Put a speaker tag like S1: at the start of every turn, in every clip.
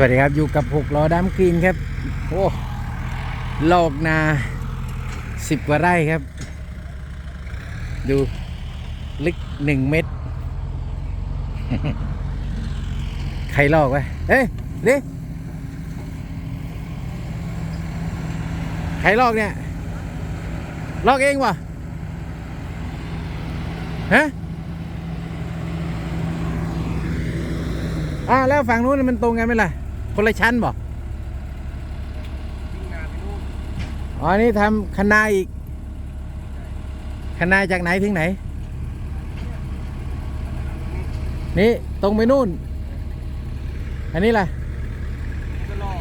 S1: วัสดีครับอยู่กับหกล้อดำกรีนครับ โอ้โลกนาสิบกว่าไร่ครับ ดูลึกหนึ่งเมตร ใครลอกวะเอ้ยดิใครลอกเนี่ย ลอกเองวะฮะอ่าแล้วฝั่งนู้นมันตรงกันไหมล่ะ คนละชั้นบอกอ๋ออันนี่ทำคณาอีกคณาจากไหนถึงไหน นี่ตรงไปนู่น อันนี้ล่ะ
S2: ก็ลอก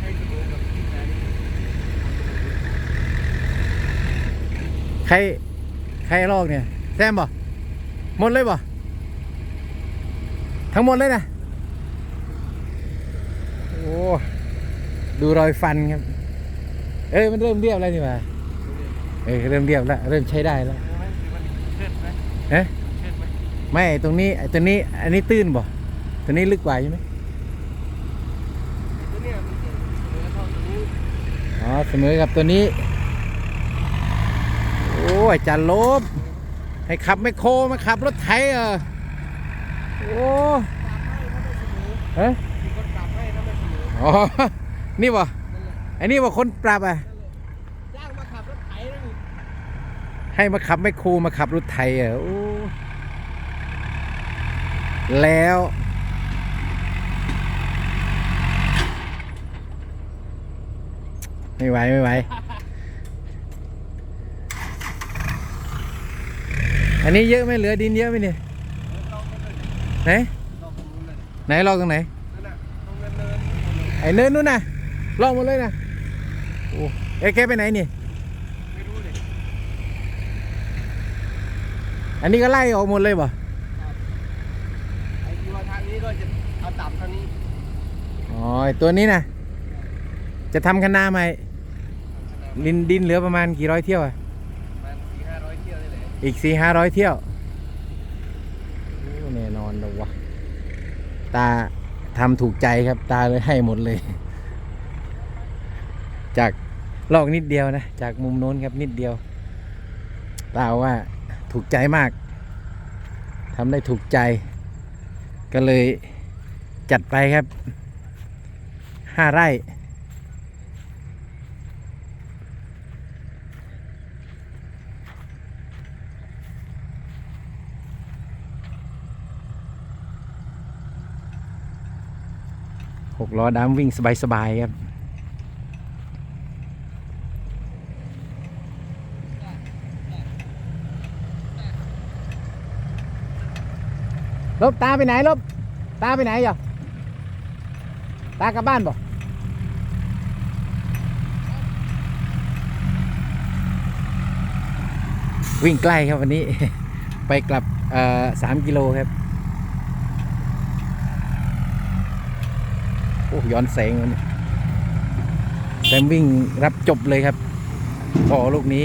S2: ให้เสมอกับที่ไหน
S1: ใคร ใครลอกเนี่ย แซมบ่หมดเลยบ่ทั้งหมดเลยนะโอ้ ดูรอยฟันครับ เอ้ยมันเริ่มเรียบแล้วนี่หว่าเออเริ่มเรียบแล้วเริ่มใช้ได้แล้ว
S2: มันเช็ดไหม
S1: เอ๊ะ
S2: เช็ดไหม
S1: ไม่ไอ้ตรงนี้ไอ้ตัวนี้อันนี้ตื้นบ่ตัวนี้ลึกกว่าใช่ไหม
S2: ตัวเนี้ยมันจะเสมอเท่าตัวนี้
S1: อ๋อเสมอกับตัวนี้ โอ้ยจันลบ ให้ขับไม่โครมาขับรถไถเออโอ้
S2: ปรับให้ถ้าไม่เสมอ
S1: เฮ้
S2: อ
S1: อ๋อ นี่บ่
S2: นั่นแหละ
S1: ไอ้นี่บ่คนปรับอะ
S2: จ้างมาขับรถไถแล้วนี่
S1: ให้มาขับไม่โครมาขับรถไถเออโอ้แล้ว ไม่ไหว ไม่ไหว อันนี้เยอะไหมเหลือดินเยอะไหมเนี่ย
S2: ลอกไปเลย
S1: ไหน
S2: ลอกตรงนู้นเลย
S1: ไหนลอกตรงไหน ไอ้เนินนู้นน่ะลอกหมดเลยนะโอ้เอ้ยแกไปไหนนี่
S2: ไม่รู้เลย
S1: อันนี้ก็ไล่ออกหมดเลยบ่
S2: ไอ้ที่ว่าทางนี้ก็จะเอาต่ำทางนี้
S1: อ๋อไอ้ตัวนี้นะจะทำคณะใหม่ดินดินเหลือประมาณกี่ร้อยเที่ยวอะ
S2: ประมาณสี่ห้าร้อยเที่ยวนี่แหละ
S1: อีกสี่ห้าร้อยเที่ยวโอ้แน่นอนเลยวะตา ทำถูกใจครับตาเลยให้หมดเลย จากลอกนิดเดียวนะ จากมุมโน้นครับนิดเดียว ตาว่าถูกใจมากทำได้ถูกใจ ก็เลยจัดไปครับห้าไร่ กล้อดำวิ่งสบายๆครับลบตาไปไหนลบตาไปไหนอย่าตากลับบ้านบ่วิ่งใกล้ครับวันนี้ ไปกลับสามกิโลครับ อ้ย้อนแสงวันนี้แซมวิ่งรับจบเลยครับพอลูกนี้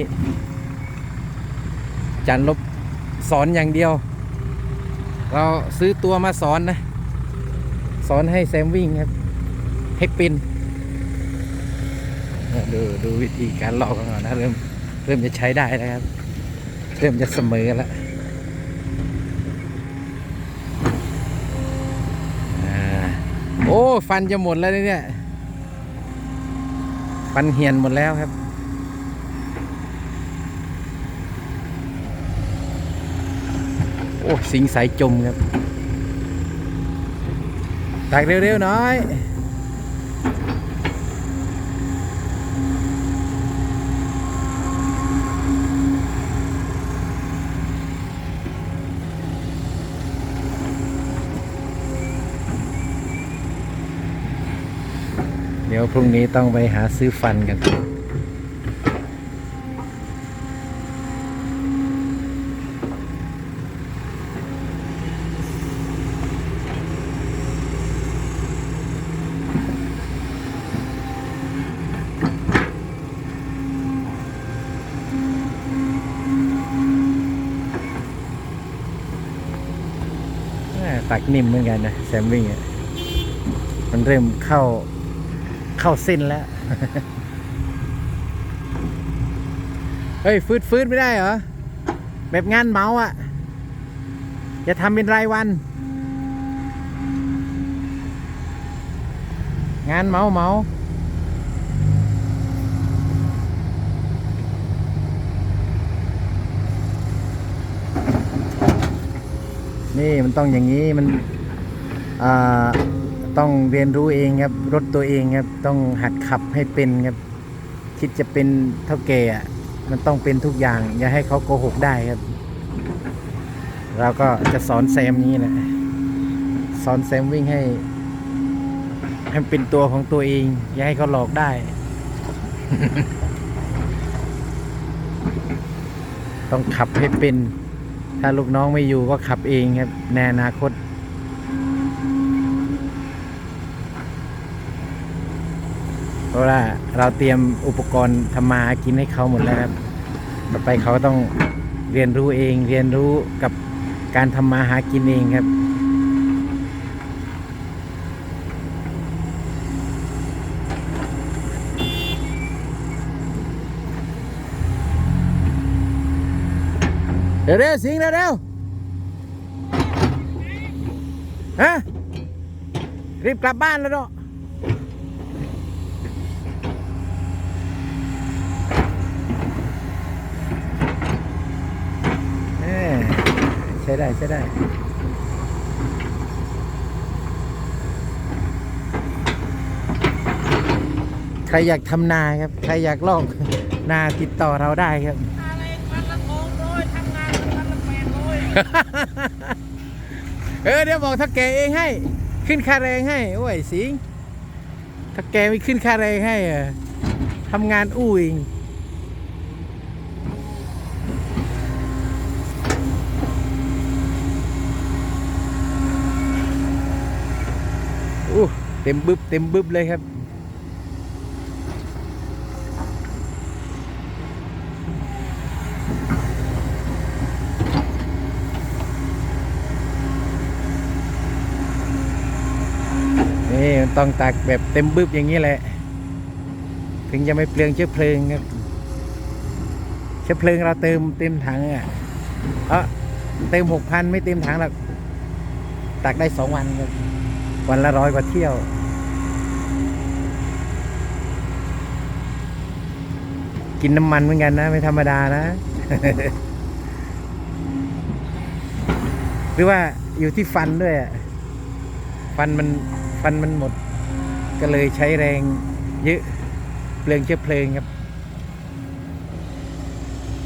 S1: จันลบสอนอย่างเดียว เราซื้อตัวมาสอนนะ สอนให้แซมวิ่งครับ ให้ป็นเนี่ยดูดูวิธีการลอกกันก่อนะเริ่มเริ่มจะใช้ได้แล้วครับ เริ่มจะเสมอแล้วอ่า โอ้ ฟันจะหมดแล้วเนี่ย ฟันเหียนหมดแล้วครับโอ้สิงสายจมครับตักเร็วๆหน่อย พรุ่งนี้ต้องไปหาซื้อฟันกันแม่ตักนิ่มเหมือนกันนะแซมวิ่งอะมันเริ่มเข้า เข้าเส้นแล้ว เฮ้ย ฟืดฟืดไม่ได้เหรอ แบบงานเมาอะ่ะ อย่าทำเป็นรายวัน งานเมาเมานี่มันต้องอย่างนี้มันอ่า ต้องเรียนรู้เองครับ รถตัวเองครับ ต้องหัดขับให้เป็นครับ คิดจะเป็นเท่าแก่อะมันต้องเป็นทุกอย่าง อย่าให้เขาโกหกได้ครับ เราก็จะสอนแซมนี้แหละสอนแซมวิ่งให้ให้เป็นตัวของตัวเอง อย่าให้เขาหลอกได้ ต้องขับให้เป็น ถ้าลูกน้องไม่อยู่ก็ขับเองครับในอนาคต เพราะว่าเราเตรียมอุปกรณ์ทำมาหากินให้เขาหมดแล้วครับต่อไปเขาต้องเรียนรู้เอง เรียนรู้กับการทำมาหากินเองครับ เรียวเร็วสิงเร็วเร็วฮะรีบกลับบ้านแล้วเนาะ เอ้ยใช้ได้ใช้ได้ใครอยากทำนาครับ ใครอยากลอกนาติดต่อเราได้ครับ
S2: อะไรวันละสองร้อยทำงานวันละแปดร้อย
S1: เออเดี๋ยวบอกถ้าแกเองให้ ขึ้นค่าแรงให้โอ้ยสิงถ้าแกไม่ขึ้นค่าแรงให้อะทำงานอู้เองอู้ เต็มบึบเต็มบึบเลยครับ นี่มันต้องตักแบบเต็มบึบอย่างนี้แหละ ถึงจะไม่เปลืองเชื้อเพลิงครับ เชื้อเพลิงเราเติมเต็มถังอะเออเติมหกพันไม่เต็มถังหรอกตักได้สองวันครับ วันละร้อยกว่าเที่ยว กินน้ำมันเหมือนกันนะ ไม่ธรรมดานะ หรือว่าอยู่ที่ฟันด้วยอะฟันมันฟันมันหมด ก็เลยใช้แรงเยอะเปลืองเชื้อเพลิงครับ